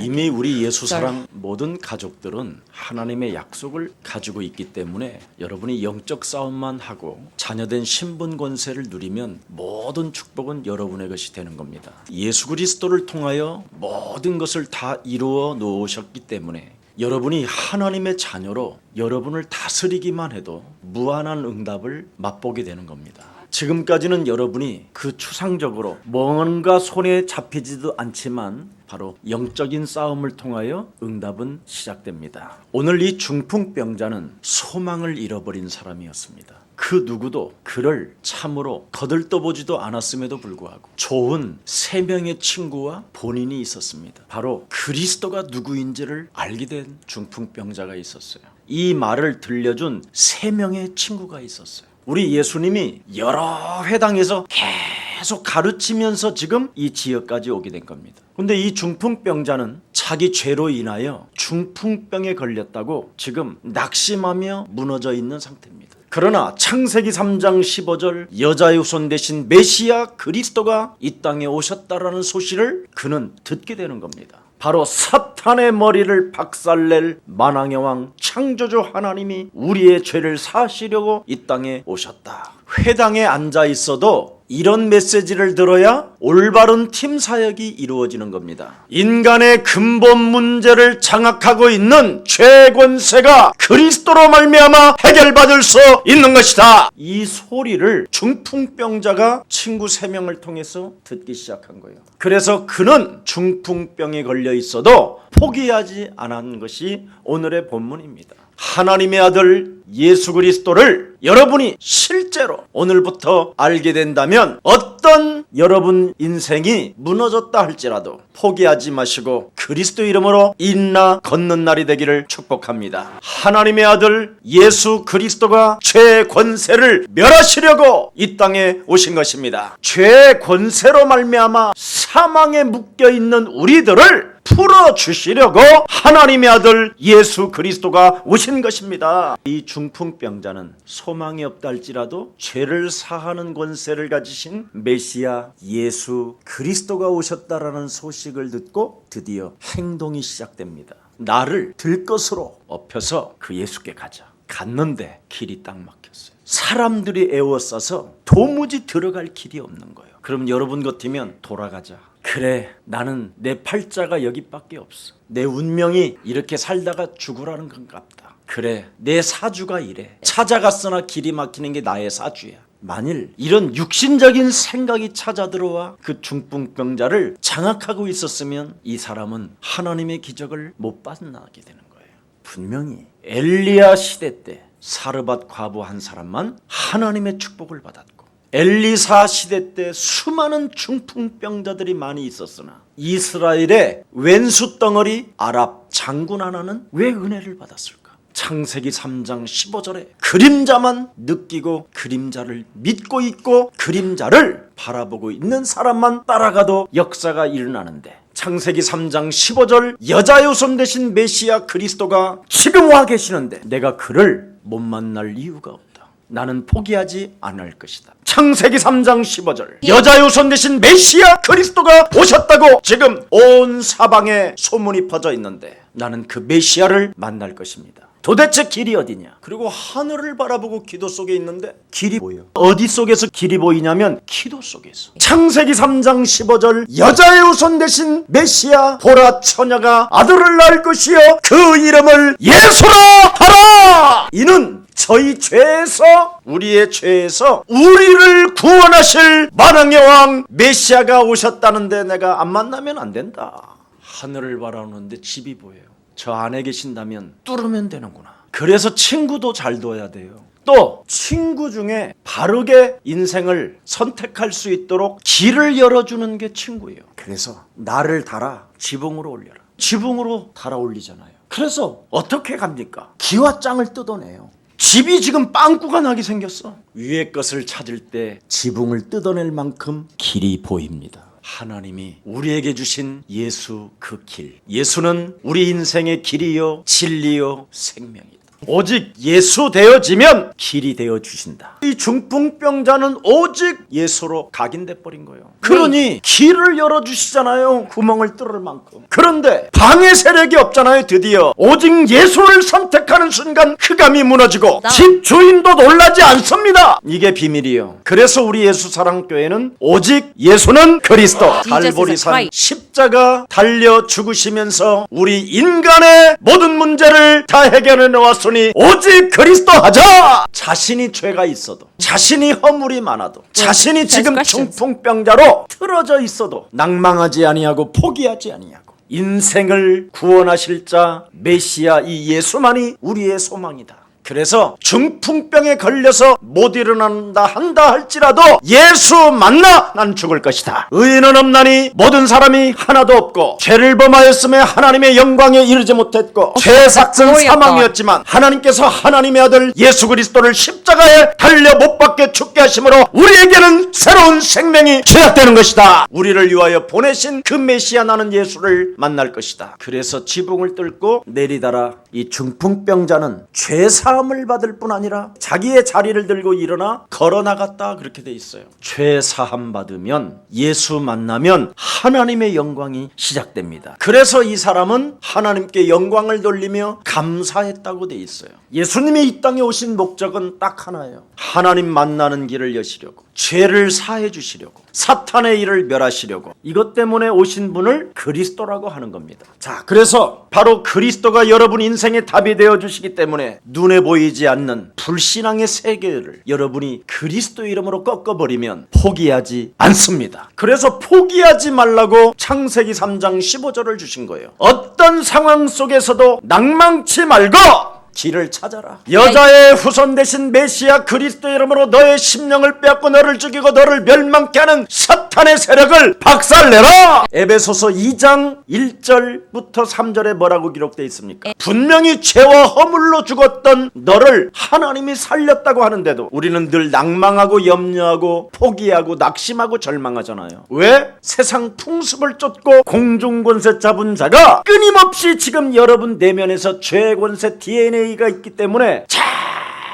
이미 우리 예수 사랑 모든 가족들은 하나님의 약속을 가지고 있기 때문에 여러분이 영적 싸움만 하고 자녀된 신분 권세를 누리면 모든 축복은 여러분의 것이 되는 겁니다. 예수 그리스도를 통하여 모든 것을 다 이루어 놓으셨기 때문에 여러분이 하나님의 자녀로 여러분을 다스리기만 해도 무한한 응답을 맛보게 되는 겁니다. 지금까지는 여러분이 그 추상적으로 뭔가 손에 잡히지도 않지만 바로 영적인 싸움을 통하여 응답은 시작됩니다. 오늘 이 중풍병자는 소망을 잃어버린 사람이었습니다. 그 누구도 그를 참으로 거들떠보지도 않았음에도 불구하고 좋은 세 명의 친구와 본인이 있었습니다. 바로 그리스도가 누구인지를 알게 된 중풍병자가 있었어요. 이 말을 들려준 세 명의 친구가 있었어요. 우리 예수님이 여러 회당에서 계속 가르치면서 지금 이 지역까지 오게 된 겁니다. 근데 이 중풍병자는 자기 죄로 인하여 중풍병에 걸렸다고 지금 낙심하며 무너져 있는 상태입니다. 그러나 창세기 3장 15절 여자의 후손 대신 메시아 그리스도가 이 땅에 오셨다라는 소식을 그는 듣게 되는 겁니다. 바로 사탄의 머리를 박살낼 만왕의 왕 창조주 하나님이 우리의 죄를 사시려고 이 땅에 오셨다. 회당에 앉아 있어도 이런 메시지를 들어야 올바른 팀 사역이 이루어지는 겁니다. 인간의 근본 문제를 장악하고 있는 죄권세가 그리스도로 말미암아 해결받을 수 있는 것이다. 이 소리를 중풍병자가 친구 세 명을 통해서 듣기 시작한 거예요. 그래서 그는 중풍병에 걸려 있어도 포기하지 않은 것이 오늘의 본문입니다. 하나님의 아들 예수 그리스도를 여러분이 실제로 오늘부터 알게 된다면 어떤 여러분 인생이 무너졌다 할지라도 포기하지 마시고 그리스도 이름으로 인나 걷는 날이 되기를 축복합니다. 하나님의 아들 예수 그리스도가 죄 권세를 멸하시려고 이 땅에 오신 것입니다. 죄 권세로 말미암아 사망에 묶여 있는 우리들을 풀어 주시려고 하나님의 아들 예수 그리스도가 오신 것입니다. 이 중풍병자는 소망이 없다 할지라도 죄를 사하는 권세를 가지신 메시아 예수 그리스도가 오셨다라는 소식을 듣고 드디어 행동이 시작됩니다. 나를 들것으로 엎혀서 그 예수께 가자. 갔는데 길이 딱 막혔어요. 사람들이 에워싸서 도무지 들어갈 길이 없는 거예요. 그럼 여러분 같으면 돌아가자. 그래, 나는 내 팔자가 여기밖에 없어. 내 운명이 이렇게 살다가 죽으라는 건갑다. 그래, 내 사주가 이래. 찾아갔으나 길이 막히는 게 나의 사주야. 만일 이런 육신적인 생각이 찾아 들어와 그 중풍병자를 장악하고 있었으면 이 사람은 하나님의 기적을 못 만나게 되는 거예요. 분명히 엘리야 시대 때 사르밧 과부 한 사람만 하나님의 축복을 받았고 엘리사 시대 때 수많은 중풍병자들이 많이 있었으나 이스라엘의 왼수 덩어리 아랍 장군 하나는 왜 은혜를 받았을까? 창세기 3장 15절에 그림자만 느끼고 그림자를 믿고 있고 그림자를 바라보고 있는 사람만 따라가도 역사가 일어나는데 창세기 3장 15절 여자의 후손 대신 메시아 그리스도가 지금 와 계시는데 내가 그를 못 만날 이유가 없다. 나는 포기하지 않을 것이다. 창세기 3장 15절 여자의 후손 대신 메시아 그리스도가 오셨다고 지금 온 사방에 소문이 퍼져 있는데 나는 그 메시아를 만날 것입니다. 도대체 길이 어디냐? 그리고 하늘을 바라보고 기도 속에 있는데 길이 보여. 어디 속에서 길이 보이냐면 기도 속에서. 창세기 3장 15절 여자의 후손 대신 메시아 보라 처녀가 아들을 낳을 것이요 그 이름을 예수라 하라. 이는 저희 죄에서 우리의 죄에서 우리를 구원하실 만왕의 왕 메시아가 오셨다는데 내가 안 만나면 안 된다. 하늘을 바라보는데 집이 보여요. 저 안에 계신다면 뚫으면 되는구나. 그래서 친구도 잘 둬야 돼요. 또 친구 중에 바르게 인생을 선택할 수 있도록 길을 열어주는 게 친구예요. 그래서 나를 달아 지붕으로 올려라. 지붕으로 달아 올리잖아요. 그래서 어떻게 갑니까? 기와장을 뜯어내요. 집이 지금 빵꾸가 나게 생겼어. 위의 것을 찾을 때 지붕을 뜯어낼 만큼 길이 보입니다. 하나님이 우리에게 주신 예수 그 길. 예수는 우리 인생의 길이요, 진리요, 생명이다. 오직 예수 되어지면 길이 되어 주신다. 이 중풍병자는 오직 예수로 각인돼 버린 거예요. 그러니 길을 열어 주시잖아요. 구멍을 뚫을 만큼. 그런데 방해 세력이 없잖아요. 드디어 오직 예수를 선택하는 순간 흑암이 무너지고 나- 집 주인도 놀라지 않습니다. 이게 비밀이에요. 그래서 우리 예수 사랑 교회는 오직 예수는 그리스도 a 갈보리산. 십자가 달려 죽으시면서 우리 인간의 모든 문제를 다 해결해 놓았 으니 오직 그리스도 하자. 자신이 죄가 있어도 자신이 허물이 많아도 자신이 Yes, 지금. 중풍병자로 틀어져 있어도 낭망하지 아니하고 포기하지 아니하고 인생을 구원하실 자 메시아 이 예수만이 우리의 소망이다. 그래서 중풍병에 걸려서 못 일어난다 한다 할지라도 예수 만나 난 죽을 것이다. 의인은 없나니 모든 사람이 하나도 없고 죄를 범하였음에 하나님의 영광에 이르지 못했고 죄의 삭은 glory of 사망이었지만 하나님께서 하나님의 아들 예수 그리스도를 십자가에 달려 못 박게 죽게 하심으로 우리에게는 새로운 생명이 시작되는 것이다. 우리를 위하여 보내신 그 메시아 나는 예수를 만날 것이다. 그래서 지붕을 뚫고 내리다라 이 중풍병자는 죄사 함을 받을 뿐 아니라 자기의 자리를 들고 일어나 걸어 나갔다 그렇게 돼 있어요. 죄 사함 받으면 예수 만나면 하나님의 영광이 시작됩니다. 그래서 이 사람은 하나님께 영광을 돌리며 감사했다고 돼 있어요. 예수님이 이 땅에 오신 목적은 딱 하나예요. 하나님 만나는 길을 여시려고 죄를 사해 주시려고 사탄의 일을 멸하시려고 이것 때문에 오신 분을 그리스도라고 하는 겁니다. 자, 그래서 바로 그리스도가 여러분 인생의 답이 되어 주시기 때문에 눈에 보이지 않는 불신앙의 세계를 여러분이 그리스도 이름으로 꺾어버리면 포기하지 않습니다. 그래서 포기하지 말라고 창세기 3장 15절을 주신 거예요. 어떤 상황 속에서도 낭망치 말고 길을 찾아라. 여자의 후손 대신 메시아 그리스도 이름으로 너의 심령을 빼앗고 너를 죽이고 너를 멸망케 하는 사탄의 세력을 박살내라. 에베소서 2장 1절부터 3절에 뭐라고 기록되어 있습니까? 분명히 죄와 허물로 죽었던 너를 하나님이 살렸다고 하는데도 우리는 늘 낭망하고 염려하고 포기하고 낙심하고 절망하잖아요. 왜? 세상 풍습을 쫓고 공중 권세 잡은 자가 끊임없이 지금 여러분 내면에서 죄의 권세 DNA 가 있기 때문에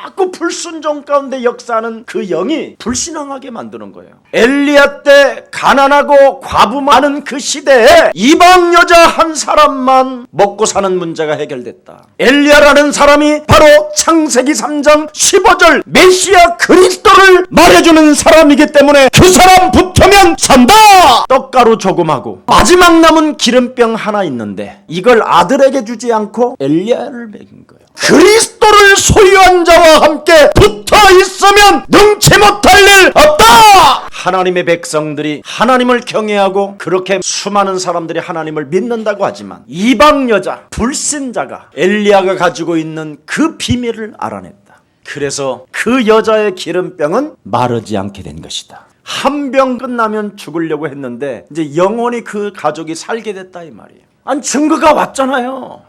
자꾸 불순종 가운데 역사하는 그 영이 불신앙하게 만드는 거예요. 엘리야 때 가난하고 과부 많은 그 시대에 이방 여자 한 사람만 먹고 사는 문제가 해결됐다. 엘리야라는 사람이 바로 창세기 3장 15절 메시아 그리스도를 말해주는 사람이기 때문에 그 사람 붙으면 산다. 떡가루 조금하고 마지막 남은 기름병 하나 있는데 이걸 아들에게 주지 않고 엘리야를 먹인 거예요. 그리스도를 소유한 자와 함께 붙어 있으면 능치 못할 일 없다. 하나님의 백성들이 하나님을 경외하고 그렇게 수많은 사람들이 하나님을 믿는다고 하지만 이방 여자 불신자가 엘리야가 가지고 있는 그 비밀을 알아냈다. 그래서 그 여자의 기름병은 마르지 않게 된 것이다. 한 병 끝나면 죽으려고 했는데 이제 영원히 그 가족이 살게 됐다 이 말이에요. 아니 증거가 왔잖아요.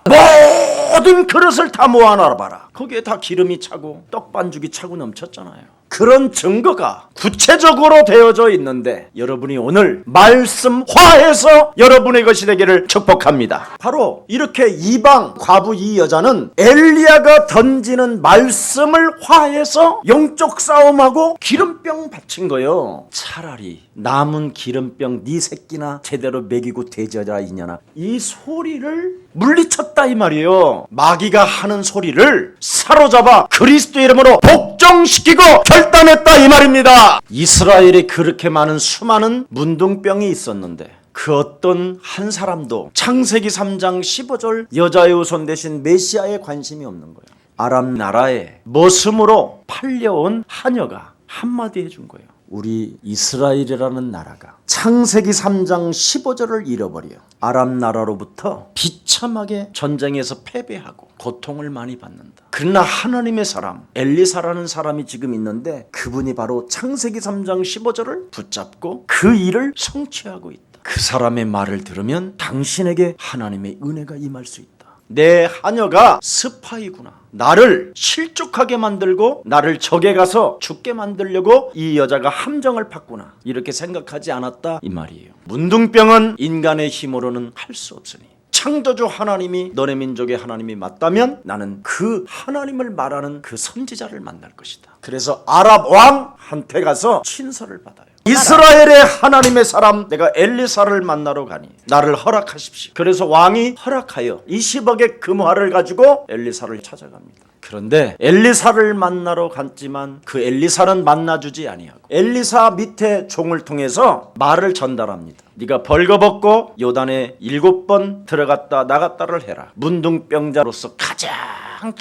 모든 그릇을 다 모아놔 봐라. 거기에 다 기름이 차고 떡 반죽이 차고 넘쳤잖아요. 그런 증거가 구체적으로 되어져 있는데 여러분이 오늘 말씀화해서 여러분의 것이 되기를 축복합니다. 바로 이렇게 이방 과부 이 여자는 엘리야가 던지는 말씀을 화해서 영적 싸움하고 기름병 바친 거예요. 차라리 남은 기름병 네 새끼나 제대로 먹이고 돼져라 이년아. 이 소리를 물리쳤다 이 말이에요. 마귀가 하는 소리를 사로잡아 그리스도 이름으로 복종시키고 결단했다 이 말입니다. 이스라엘에 그렇게 많은 수많은 문둥병이 있었는데 그 어떤 한 사람도 창세기 3장 15절 여자의 우선 대신 메시아에 관심이 없는 거예요. 아람 나라에 머슴으로 팔려온 하녀가 한마디 해준 거예요. 우리 이스라엘이라는 나라가 창세기 3장 15절을 잃어버려 아람 나라로부터 비참하게 전쟁에서 패배하고 고통을 많이 받는다. 그러나 하나님의 사람 엘리사라는 사람이 지금 있는데 그분이 바로 창세기 3장 15절을 붙잡고 그 일을 성취하고 있다. 그 사람의 말을 들으면 당신에게 하나님의 은혜가 임할 수 있다. 내 하녀가 스파이구나. 나를 실족하게 만들고 나를 적에 가서 죽게 만들려고 이 여자가 함정을 팠구나. 이렇게 생각하지 않았다 이 말이에요. 문둥병은 인간의 힘으로는 할 수 없으니 창조주 하나님이 너네 민족의 하나님이 맞다면 나는 그 하나님을 말하는 그 선지자를 만날 것이다. 그래서 아랍 왕한테 가서 친서를 받아요. 이스라엘의 하나님의 사람 내가 엘리사를 만나러 가니 나를 허락하십시오. 그래서 왕이 허락하여 20억의 금화를 가지고 엘리사를 찾아갑니다. 그런데 엘리사를 만나러 갔지만 그 엘리사는 만나주지 아니하고 엘리사 밑에 종을 통해서 말을 전달합니다. 네가 벌거벗고 요단에 일곱 번 들어갔다 나갔다를 해라. 문둥병자로서 가장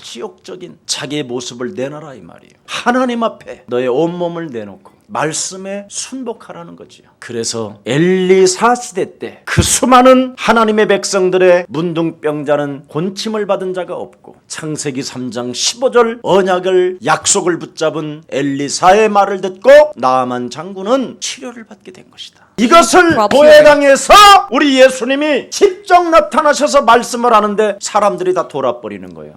치욕적인 자기의 모습을 내놔라 이 말이에요. 하나님 앞에 너의 온몸을 내놓고 말씀에 순복하라는 거지요. 그래서 엘리사 시대 때 그 수많은 하나님의 백성들의 문둥병자는 곤침을 받은 자가 없고 창세기 3장 15절 언약을 약속을 붙잡은 엘리사의 말을 듣고 나아만 장군은 치료를 받게 된 것이다. 이것을 보 혜당에서 우리 예수님이 직접 나타나셔서 말씀을 하는데 사람들이 다 돌아버리는 거예요.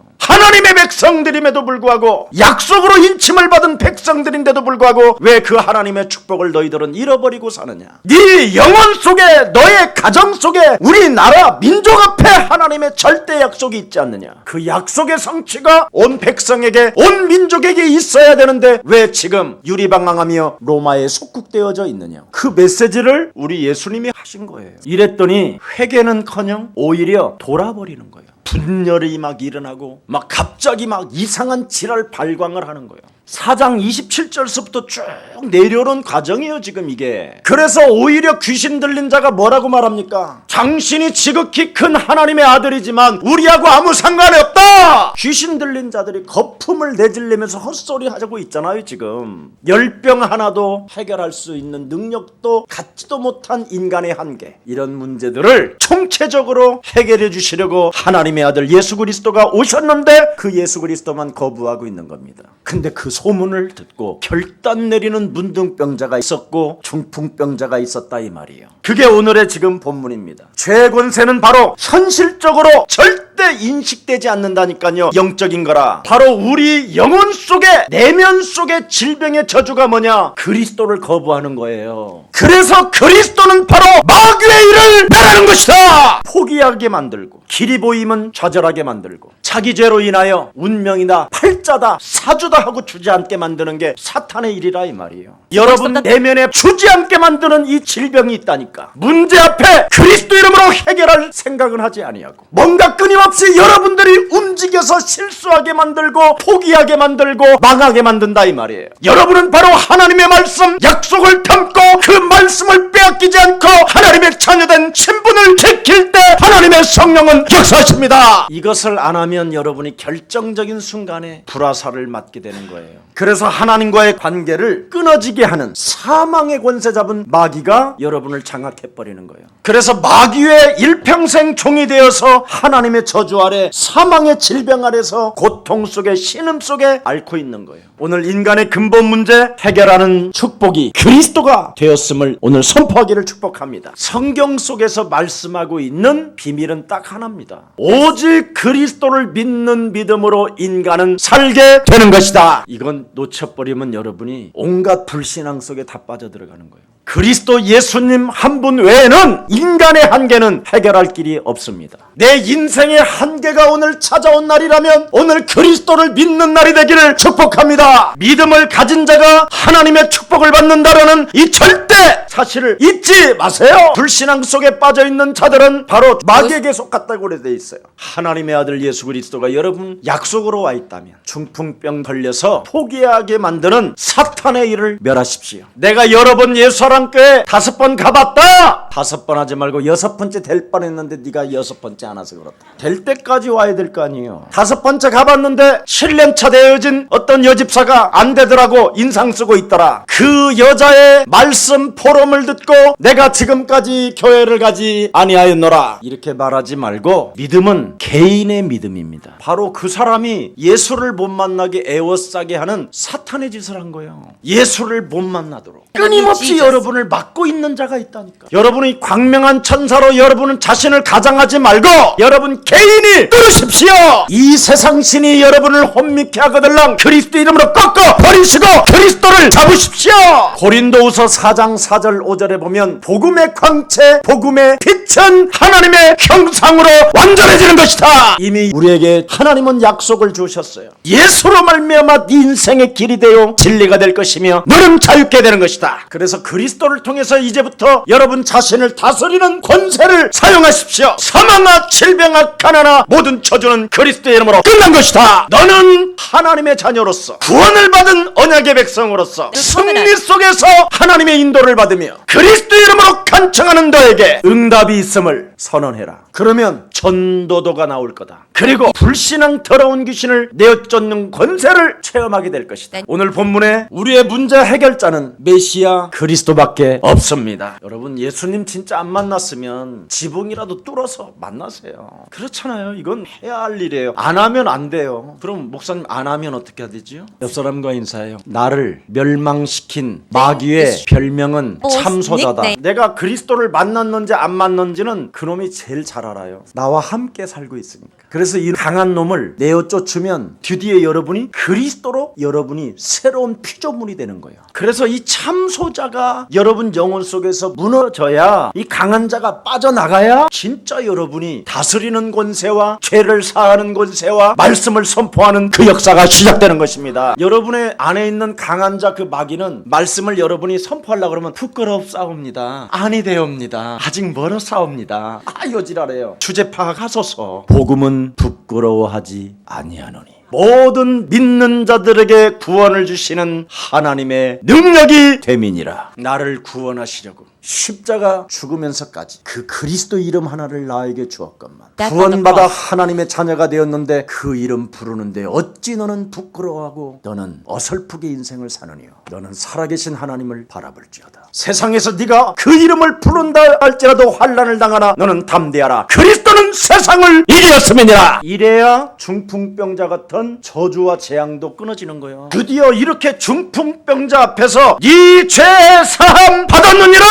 하나님의 백성들임에도 불구하고 약속으로 인침을 받은 백성들인데도 불구하고 왜 그 하나님의 축복을 너희들은 잃어버리고 사느냐? 네 영혼 속에 너의 가정 속에 우리나라 민족 앞에 하나님의 절대 약속이 있지 않느냐? 그 약속의 성취가 온 백성에게 온 민족에게 있어야 되는데 왜 지금 유리방황하며 로마에 속국되어져 있느냐? 그 메시지를 우리 예수님이 하신 거예요. 이랬더니 회개는커녕 오히려 돌아버리는 거예요. 분열이 막 일어나고 막 갑자기 막 이상한 지랄 발광을 하는 거예요. 4장 27절서부터 쭉 내려오는 과정이에요, 지금 이게. 그래서 오히려 귀신 들린 자가 뭐라고 말합니까? 당신이 지극히 큰 하나님의 아들이지만 우리하고 아무 상관이 없다! 귀신 들린 자들이 거품을 내질리면서 헛소리 하자고 있잖아요, 지금. 열병 하나도 해결할 수 있는 능력도 갖지도 못한 인간의 한계. 이런 문제들을 총체적으로 해결해 주시려고 하나님의 아들 예수 그리스도가 오셨는데 그 예수 그리스도만 거부하고 있는 겁니다. 근데 그 소문을 듣고 결단 내리는 문둥병자가 있었고 중풍병자가 있었다 이 말이에요. 그게 오늘의 지금 본문입니다. 죄 권세는 바로 현실적으로 절대 인식되지 않는다니까요. 영적인 거라. 바로 우리 영혼 속에 내면 속에 질병의 저주가 뭐냐? 그리스도를 거부하는 거예요. 그래서 그리스도는 바로 마귀의 일을 말하는 것이다. 포기하게 만들고 길이 보이면 좌절하게 만들고 자기 죄로 인하여 운명이다 팔자다 사주다 하고 주지 않게 만드는 게 사탄의 일이라 이 말이에요. 여러분 내면에 주지 않게 만드는 이 질병이 있다니까. 문제 앞에 그리스도 이름으로 해결할 생각은 하지 아니하고 뭔가 끊임없이 여러분들이 움직여서 실수하게 만들고 포기하게 만들고 망하게 만든다 이 말이에요. 여러분은 바로 하나님의 말씀 약속을 담고 그 말씀을 빼앗기지 않고 하나님의 자녀된 신분을 지킬 때 하나님의 성령은 역사하십니다. 이것을 안 하면 여러분이 결정적인 순간에 불화살을 맞게 되는 거예요. 그래서 하나님과의 관계를 끊어지게 하는 사망의 권세 잡은 마귀가 여러분을 장악해 버리는 거예요. 그래서 마귀의 일평생 종이 되어서 하나님의 저주 아래 사망의 질병 아래서 고통 속에 신음 속에 앓고 있는 거예요. 오늘 인간의 근본 문제 해결하는 축복이 그리스도가 되었음을 오늘 선포하기를 축복합니다. 성경 속에서 말씀하고 있는 비밀은 딱 하나입니다. 오직 그리스도를 믿는 믿음으로 인간은 살게 되는 것이다. 이건 놓쳐버리면 여러분이 온갖 불신앙 속에 다 빠져들어가는 거예요. 그리스도 예수님 한 분 외에는 인간의 한계는 해결할 길이 없습니다. 내 인생의 한계가 오늘 찾아온 날이라면 오늘 그리스도를 믿는 날이 되기를 축복합니다. 믿음을 가진 자가 하나님의 축복을 받는다라는 이 절대 사실을 잊지 마세요. 불신앙 속에 빠져 있는 자들은 바로 마귀에게 속았다고 그래 있어요. 하나님의 아들 예수 그리스도가 여러분 약속으로 와 있다면 중풍병 걸려서 포기하게 만드는 사탄의 일을 멸하십시오. 내가 여러 번 예수 사랑교회 다섯 번 가봤다. 다섯 번 하지 말고 여섯 번째 될 뻔했는데 네가 여섯 번째 안 와서 그렇다. 될 때까지 와야 될 거 아니에요. 다섯 번째 가봤는데 7년차 되어진 어떤 여집사가 안 되더라고 인상 쓰고 있더라. 그 여자의 말씀 포럼을 듣고 내가 지금까지 교회를 가지 아니하였노라. 이렇게 말하지 말고 믿음은 개인의 믿음입니다. 바로 그 사람이 예수를 못 만나게 애워싸게 하는 사탄의 짓을 한 거예요. 예수를 못 만나도록 끊임없이 여러분 여러분을 맡고 있는 자가 있다니까. 여러분이 광명한 천사로 여러분은 자신을 가장하지 말고 여러분 개인이 뚫으십시오. 이 세상 신이 여러분을 혼미케 하거들랑 그리스도 이름으로 꺾어 버리시고 그리스도를 잡으십시오. 고린도후서 4장 4절 5절에 보면 복음의 광채, 복음의 빛은 하나님의 형상으로 완전해지는 것이다. 이미 우리에게 하나님은 약속을 주셨어요. 예수로 말미암아 네 인생의 길이 되어 진리가 될 것이며 너는 자유케 되는 것이다. 그래서 그리스도를 통해서 이제부터 여러분 자신을 다스리는 권세를 사용하십시오. 사망아 질병아 가난아 모든 저주는 그리스도의 이름으로 끝난 것이다. 너는 하나님의 자녀로서 구원을 받은 언약의 백성으로서 승리 속에서 하나님의 인도를 받으며 그리스도의 이름으로 간청하는 너에게 응답이 있음을 선언해라. 그러면 전도도가 나올 거다. 그리고 불신앙 더러운 귀신을 내어쫓는 권세를 체험하게 될 것이다. 네. 오늘 본문에 우리의 문제 해결자는 메시아 그리스도밖에 없습니다. 여러분 예수님 진짜 안 만났으면 지붕이라도 뚫어서 만나세요. 그렇잖아요. 이건 해야 할 일이에요. 안 하면 안 돼요. 그럼 목사님 안 하면 어떻게 해야 되지요? 옆 사람과 인사해요. 나를 멸망시킨 마귀의 별명은 어, 참소자다. 내가 그리스도를 만났는지 안 만났는지는 그 놈이 제일 잘 알아요. 나와 함께 살고 있으니까. 그래서 이 강한 놈을 내어 쫓으면 드디어 여러분이 그리스도로 여러분이 새로운 피조물이 되는 거예요. 그래서 이 참소자가 여러분 영혼 속에서 무너져야 이 강한 자가 빠져나가야 진짜 여러분이 다스리는 권세와 죄를 사하는 권세와 말씀을 선포하는 그 역사가 시작되는 것입니다. 여러분의 안에 있는 강한 자 그 마귀는 말씀을 여러분이 선포하려고 그러면 부끄럽 싸웁니다. 아니 되옵니다. 아직 멀어 싸웁니다. 아 요지랄해요. 주제 파악하소서. 복음은 부끄러워하지 아니하노니. 모든 믿는 자들에게 구원을 주시는 하나님의 능력이 되민이라. 나를 구원하시려고 십자가 죽으면서까지 그 그리스도 이름 하나를 나에게 주었건만 구원받아. 하나님의 자녀가 되었는데 그 이름 부르는데 어찌 너는 부끄러워하고 너는 어설프게 인생을 사느냐? 너는 살아계신 하나님을 바라볼지어다. 세상에서 네가 그 이름을 부른다 할지라도 환란을 당하나 너는 담대하라. 그리스도는 세상을 이기었음이니라. 이래야 중풍병자 같은 저주와 재앙도 끊어지는 거예요 드디어 이렇게 중풍병자 앞에서 네죄 사함 받았느니라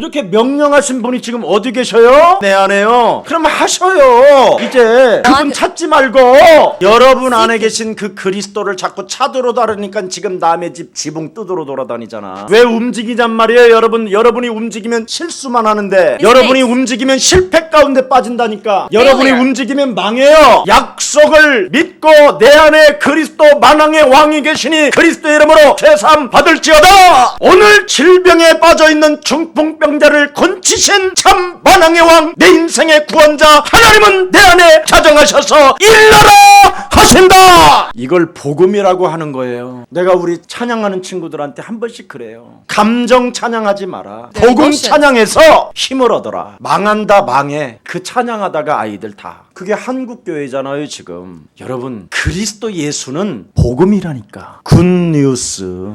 이렇게 명령하신 분이 지금 어디 계셔요? 내 안에요. 그럼 하셔요. 이제 그분 찾지 말고 여러분 안에 계신 그 그리스도를 자꾸 찾으러 다니니까 지금 남의 집 지붕 뜯으러 돌아다니잖아. 왜 움직이냔 말이에요 여러분. 여러분이 움직이면 실수만 하는데 여러분이 움직이면 실패 가운데 빠진다니까. 여러분이 Failure. 움직이면 망해요. 약속을 믿고 내 안에 그리스도 만왕의 왕이 계시니 그리스도의 이름으로 죄삼 받을지어다. 오늘 질병에 빠져 있는 중풍병 자를 건치신 참 만왕의 왕 내 인생의 구원자 하나님은 내 안에 자정하셔서 일러라 하신다! 이걸 복음이라고 하는 거예요. 내가 우리 찬양하는 친구들한테 한 번씩 그래요. 감정 찬양하지 마라. 네, 복음. 찬양해서 힘을 얻어라. 망한다 망해. 그 찬양하다가 아이들 다. 그게 한국 교회잖아요 지금. 여러분 그리스도 예수는 복음이라니까. 굿 뉴스.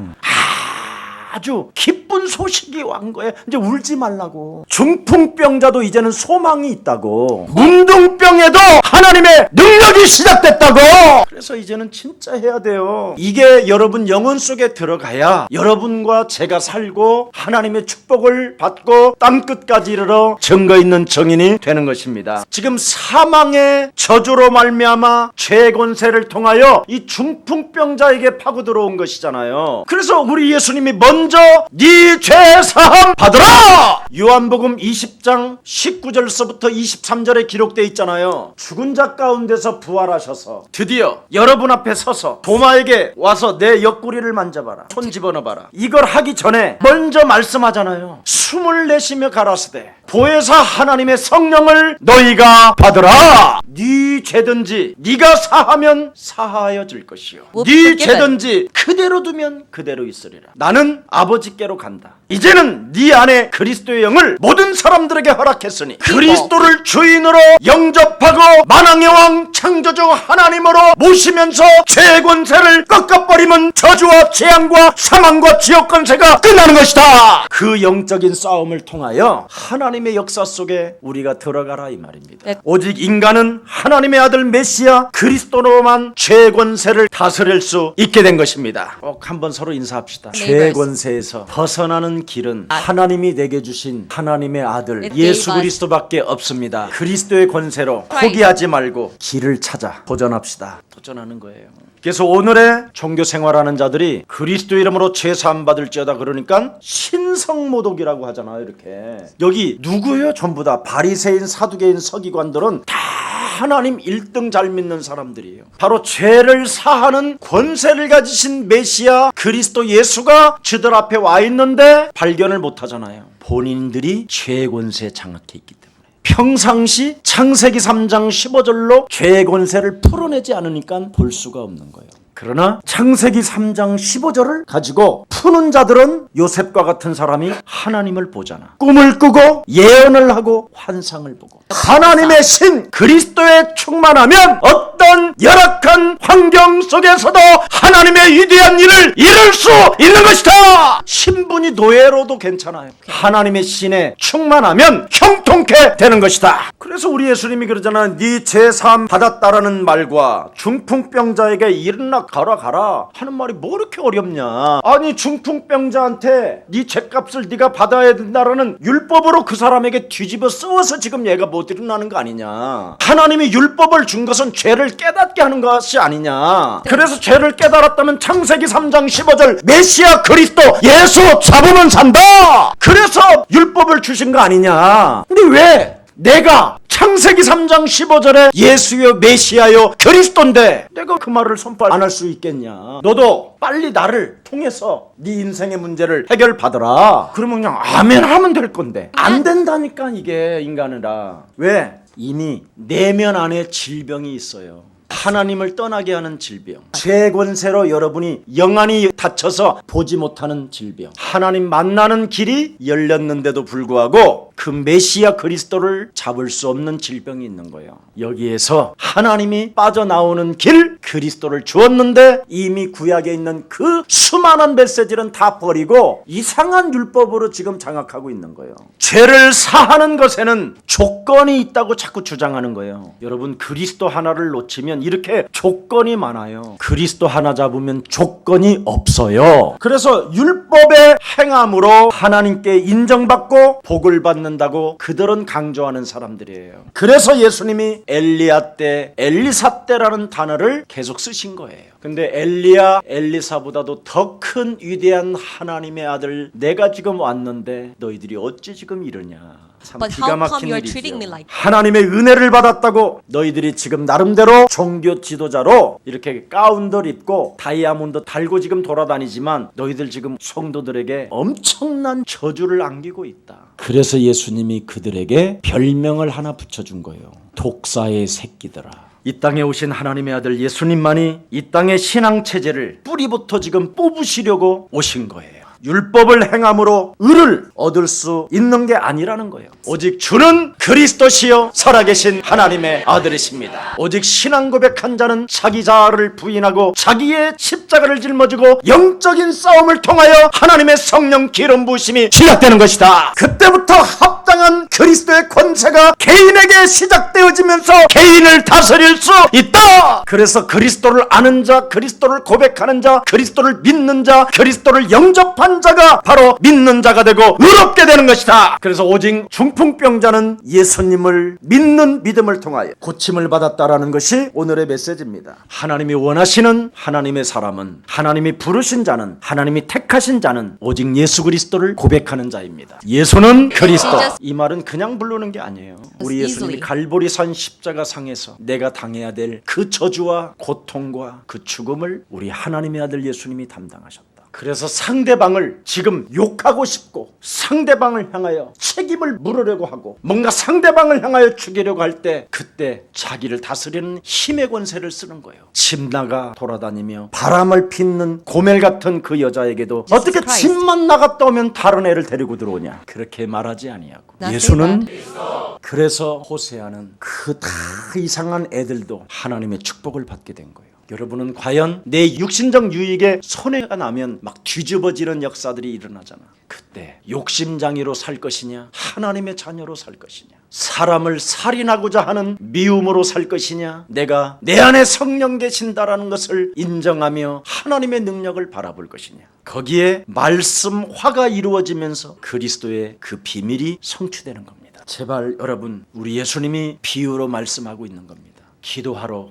아주 기쁜 소식이 온 거예요. 이제 울지 말라고. 중풍병자도 이제는 소망이 있다고. 문둥병에도 하나님의 능력이 시작됐다고. 그래서 이제는 진짜 해야 돼요. 이게 여러분 영혼 속에 들어가야 여러분과 제가 살고 하나님의 축복을 받고 땅 끝까지 이르러 증거 있는 정인이 되는 것입니다. 지금 사망의 저주로 말미암아 죄 권세를 통하여 이 중풍병자에게 파고 들어온 것이잖아요. 그래서 우리 예수님이 먼저 네 죄 사함 받으라. 요한복음 20장 19절서부터 23절에 기록되어 있잖아요. 죽은 자 가운데서 부활하셔서 드디어 여러분 앞에 서서 도마에게 와서 내 옆구리를 만져봐라. 손 집어넣어봐라. 이걸 하기 전에 먼저 말씀하잖아요. 숨을 내쉬며 가라사대 보혜사 하나님의 성령을 너희가 받으라. 네 죄든지 네가 사하면 사하여 질 것이요. Will 네. 죄든지 그대로 두면 그대로 있으리라. 나는 아버지께로 간다. 이제는 네 안에 그리스도의 영을 모든 사람들에게 허락했으니 그리스도를 주인으로 영접하고 만왕의 왕 창조주 하나님으로 모시면서 죄의 권세를 꺾어버리면 저주와 재앙과 사망과 지옥 권세가 끝나는 것이다. 그 영적인 싸움을 통하여 하나님의 역사 속에 우리가 들어가라 이 말입니다. 네. 오직 인간은 하나님 하나님의 아들 메시아 그리스도로만 죄권세를 다스릴 수 있게 된 것입니다. 꼭 한번 서로 인사합시다. Neighbors. 죄권세에서 벗어나는 길은 하나님이 내게 주신 하나님의 아들 It 예수 gave us- 그리스도밖에 없습니다. 그리스도의 권세로. 포기하지 말고 길을 찾아 도전합시다. 도전하는 거예요. 그래서 오늘의 종교 생활하는 자들이 그리스도 이름으로 죄사함 받을지어다 그러니까 신성모독이라고 하잖아요. 이렇게 여기 누구예요? 전부 다 바리새인, 사두개인, 서기관들은 다 하나님 1등 잘 믿는 사람들이에요. 바로 죄를 사하는 권세를 가지신 메시아 그리스도 예수가 저들 앞에 와 있는데 발견을 못 하잖아요. 본인들이 죄의 권세에 장악해 있기 때문에. 평상시 창세기 3장 15절로 죄의 권세를 풀어내지 않으니까 볼 수가 없는 거예요. 그러나 창세기 3장 15절을 가지고 푸는 자들은 요셉과 같은 사람이 하나님을 보잖아. 꿈을 꾸고 예언을 하고 환상을 보고 하나님의 신 그리스도에 충만하면 어떤 열악한 환경 속에서도 하나님의 위대한 일을 이룰 수 있는 것이다. 신분이 노예로도 괜찮아요. 하나님의 신에 충만하면 형통케 되는 것이다. 그래서 우리 예수님이 그러잖아. 네 제삼 받았다라는 말과 중풍병자에게 일어나 가라 가라 하는 말이 뭐 이렇게 어렵냐? 아니 중풍병자한테 네 죄값을 네가 받아야 된다라는 율법으로 그 사람에게 뒤집어 쓰워서 지금 얘가 못 일어나는 거 아니냐? 하나님이 율법을 준 것은 죄를 깨닫게 하는 것이 아니냐? 그래서 죄를 깨달았다면 창세기 3장 15절 메시아 그리스도 예수 잡으면 산다. 그래서 율법을 주신 거 아니냐? 근데 왜? 내가 창세기 3장 15절에 예수여 메시아여 그리스도인데 내가 그 말을 선포 안 할 수 있겠냐 너도 빨리 나를 통해서 네 인생의 문제를 해결받아라 그러면 그냥 아멘 하면 될 건데 안 된다니까 이게 인간이라 왜? 이미 내면 안에 질병이 있어요. 하나님을 떠나게 하는 질병. 죄 권세로 여러분이 영안이 닫혀서 보지 못하는 질병. 하나님 만나는 길이 열렸는데도 불구하고 그 메시아 그리스도를 잡을 수 없는 질병이 있는 거예요. 여기에서 하나님이 빠져나오는 길 그리스도를 주었는데 이미 구약에 있는 그 수많은 메시지는 다 버리고 이상한 율법으로 지금 장악하고 있는 거예요. 죄를 사하는 것에는 조건이 있다고 자꾸 주장하는 거예요. 여러분 그리스도 하나를 놓치면 이렇게 조건이 많아요. 그리스도 하나 잡으면 조건이 없어요. 그래서 율법의 행함으로 하나님께 인정받고 복을 받는 다고 그들은 강조하는 사람들이에요. 그래서 예수님이 엘리야 때 엘리사 때라는 단어를 계속 쓰신 거예요. 근데 엘리야 엘리사보다도 더 큰 위대한 하나님의 아들 내가 지금 왔는데 너희들이 어찌 지금 이러냐 참 But 기가 how come 막힌 you are 일이죠. treating me like 하나님의 은혜를 받았다고 너희들이 지금 나름대로 종교 지도자로 이렇게 가운들 입고 다이아몬드 달고 지금 돌아다니지만 너희들 지금 성도들에게 엄청난 저주를 안기고 있다. 그래서 예수님이 그들에게 별명을 하나 붙여준 거예요. 독사의 새끼들아. 이 땅에 오신 하나님의 아들 예수님만이 이 땅의 신앙 체제를 뿌리부터 지금 뽑으시려고 오신 거예요. 율법을 행함으로 의를 얻을 수 있는 게 아니라는 거예요. 오직 주는 그리스도시요 살아계신 하나님의 아들이십니다. 오직 신앙 고백한 자는 자기 자아를 부인하고 자기의 십자가를 짊어지고 영적인 싸움을 통하여 하나님의 성령 기름 부심이 시작되는 것이다. 그때부터 합 당한 그리스도의 권세가 개인에게 시작되어지면서 개인을 다스릴 수 있다. 그래서 그리스도를 아는 자, 그리스도를 고백하는 자, 그리스도를 믿는 자, 그리스도를 영접한 자가 바로 믿는 자가 되고 의롭게 되는 것이다. 그래서 오직 중풍병자는 예수님을 믿는 믿음을 통하여 고침을 받았다라는 것이 오늘의 메시지입니다. 하나님이 원하시는 하나님의 사람은 하나님이 부르신 자는 하나님이 택하신 자는 오직 예수 그리스도를 고백하는 자입니다. 예수는 그리스도. 이 말은 그냥 부르는 게 아니에요. 우리 예수님이 easily. 갈보리 산 십자가 상에서 내가 당해야 될 그 저주와 고통과 그 죽음을 우리 하나님의 아들 예수님이 담당하셨다. 그래서 상대방을 지금 욕하고 싶고 상대방을 향하여 책임을 물으려고 하고 뭔가 상대방을 향하여 죽이려고 할 때 그때 자기를 다스리는 힘의 권세를 쓰는 거예요. 집 나가 돌아다니며 바람을 피는 고멜 같은 그 여자에게도 어떻게. 집만 나갔다 오면 다른 애를 데리고 들어오냐 그렇게 말하지 아니하고 예수는 그래서 호세아는 그 다 이상한 애들도 하나님의 축복을 받게 된 거예요. 여러분은 과연 내 육신적 유익에 손해가 나면 막 뒤집어지는 역사들이 일어나잖아. 그때 욕심장애로 살 것이냐, 하나님의 자녀로 살 것이냐, 사람을 살인하고자 하는 미움으로 살 것이냐, 내가 내 안에 성령 계신다라는 것을 인정하며 하나님의 능력을 바라볼 것이냐. 거기에 말씀 화가 이루어지면서 그리스도의 그 비밀이 성취되는 겁니다. 제발 여러분, 우리 예수님이 비유로 말씀하고 있는 겁니다. 기도하러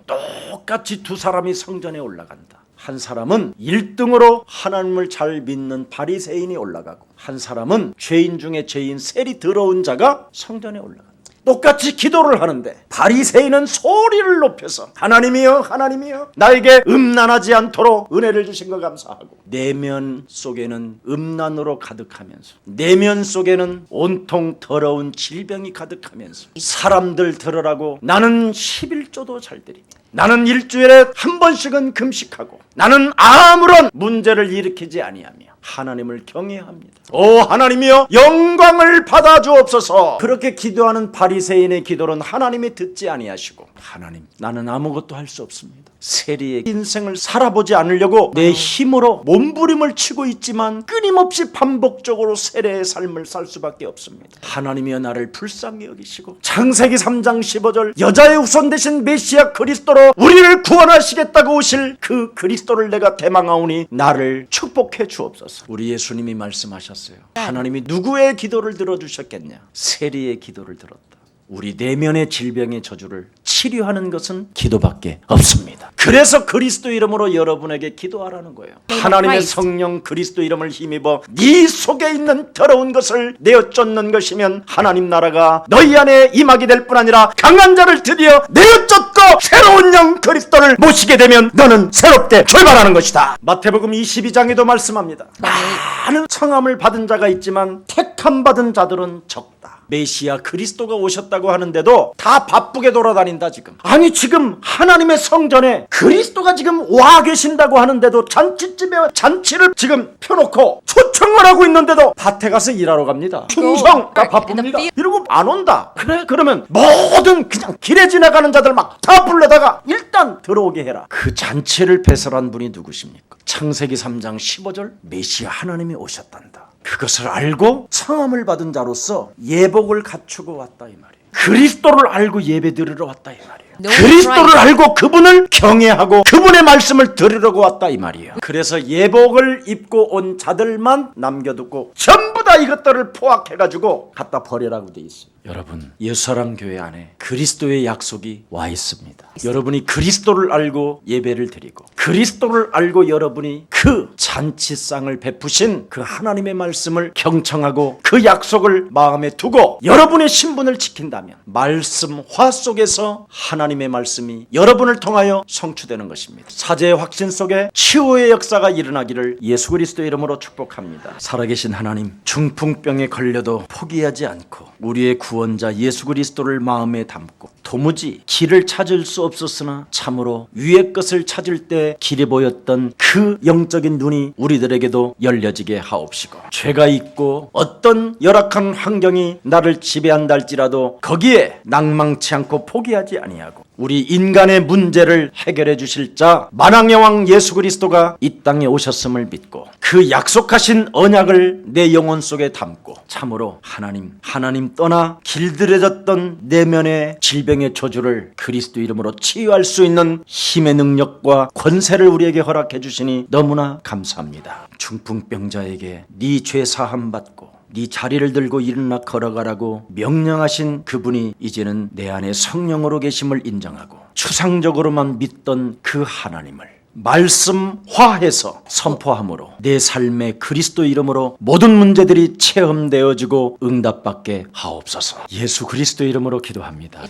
똑같이 두 사람이 성전에 올라간다. 한 사람은 1등으로 하나님을 잘 믿는 바리새인이 올라가고 한 사람은 죄인 중에 죄인 셀이 더러운 자가 성전에 올라간다. 똑같이 기도를 하는데 바리새인은 소리를 높여서 하나님이여 하나님이여 나에게 음란하지 않도록 은혜를 주신 거 감사하고 내면 속에는 음란으로 가득하면서 내면 속에는 온통 더러운 질병이 가득하면서 사람들 들으라고 나는 11조도 잘 드리며 나는 일주일에 한 번씩은 금식하고 나는 아무런 문제를 일으키지 아니하며 하나님을 경외합니다. 오 하나님이여 영광을 받아 주옵소서. 그렇게 기도하는 바리새인의 기도는 하나님이 듣지 아니하시고 하나님 나는 아무것도 할 수 없습니다. 세리의 인생을 살아보지 않으려고 내 힘으로 몸부림을 치고 있지만 끊임없이 반복적으로 세례의 삶을 살 수밖에 없습니다. 하나님이여 나를 불쌍히 여기시고 창세기 3장 15절 여자의 후손 되신 메시아 그리스도로 우리를 구원하시겠다고 오실 그 그리스도를 내가 대망하오니 나를 축복해 주옵소서. 우리 예수님이 말씀하셨어요. 하나님이 누구의 기도를 들어주셨겠냐? 세리의 기도를 들었다. 우리 내면의 질병의 저주를 치료하는 것은 기도밖에 없습니다. 그래서 그리스도 이름으로 여러분에게 기도하라는 거예요. 하나님의. 성령 그리스도 이름을 힘입어 네 속에 있는 더러운 것을 내어 쫓는 것이면 하나님 나라가 너희 안에 임하게 될 뿐 아니라 강한 자를 드디어 내어 쫓고 새로운 영 그리스도를 모시게 되면 너는 새롭게 출발하는 것이다. 마태복음 22장에도 말씀합니다. 많은 청함을 받은 자가 있지만 택함 받은 자들은 적다. 메시아 그리스도가 오셨다고 하는데도 다 바쁘게 돌아다닌다 지금. 아니 지금 하나님의 성전에 그리스도가 지금 와 계신다고 하는데도 잔치집에 잔치를 지금 펴놓고 초청을 하고 있는데도 밭에 가서 일하러 갑니다. 충성 나 바쁩니다. 이러고 안 온다. 그래 그러면 모든 그냥 길에 지나가는 자들 막 다 불러다가 일단 들어오게 해라. 그 잔치를 배설한 분이 누구십니까? 창세기 3장 15절 메시아 하나님이 오셨단다. 그것을 알고 성함을 받은 자로서 예복을 갖추고 왔다 이 말이에요. 그리스도를 알고 예배드리러 왔다 이 말이에요. No 그리스도를. 알고 그분을 경외하고 그분의 말씀을 들으려고 왔다 이 말이에요. 그래서 예복을 입고 온 자들만 남겨두고 전부 다 이것들을 포악해가지고 갖다 버리라고 돼 있어요. 여러분 예수사랑 교회 안에 그리스도의 약속이 와 있습니다. 여러분이 그리스도를 알고 예배를 드리고 그리스도를 알고 여러분이 그 잔치상을 베푸신 그 하나님의 말씀을 경청하고 그 약속을 마음에 두고 여러분의 신분을 지킨다면 말씀화 속에서 하나님의 말씀이 여러분을 통하여 성취되는 것입니다. 사제의 확신 속에 치유의 역사가 일어나기를 예수 그리스도 이름으로 축복합니다. 살아계신 하나님, 중풍병에 걸려도 포기하지 않고 우리의 구 원자 예수 그리스도를 마음에 담고 도무지 길을 찾을 수 없었으나 참으로 위의 것을 찾을 때 길이 보였던 그 영적인 눈이 우리들에게도 열려지게 하옵시고 죄가 있고 어떤 열악한 환경이 나를 지배한다 할지라도 거기에 낭망치 않고 포기하지 아니하고 우리 인간의 문제를 해결해 주실 자 만왕의 왕 예수 그리스도가 이 땅에 오셨음을 믿고 그 약속하신 언약을 내 영혼 속에 담고 참으로 하나님 하나님 떠나 길들여졌던 내면의 질병의 저주를 그리스도 이름으로 치유할 수 있는 힘의 능력과 권세를 우리에게 허락해 주시니 너무나 감사합니다. 중풍병자에게 네 죄 사함 받고 네 자리를 들고 일어나 걸어가라고 명령하신 그분이 이제는 내 안에 성령으로 계심을 인정하고 추상적으로만 믿던 그 하나님을 말씀화해서 선포함으로 내 삶의 그리스도 이름으로 모든 문제들이 체험되어지고 응답받게 하옵소서. 예수 그리스도 이름으로 기도합니다.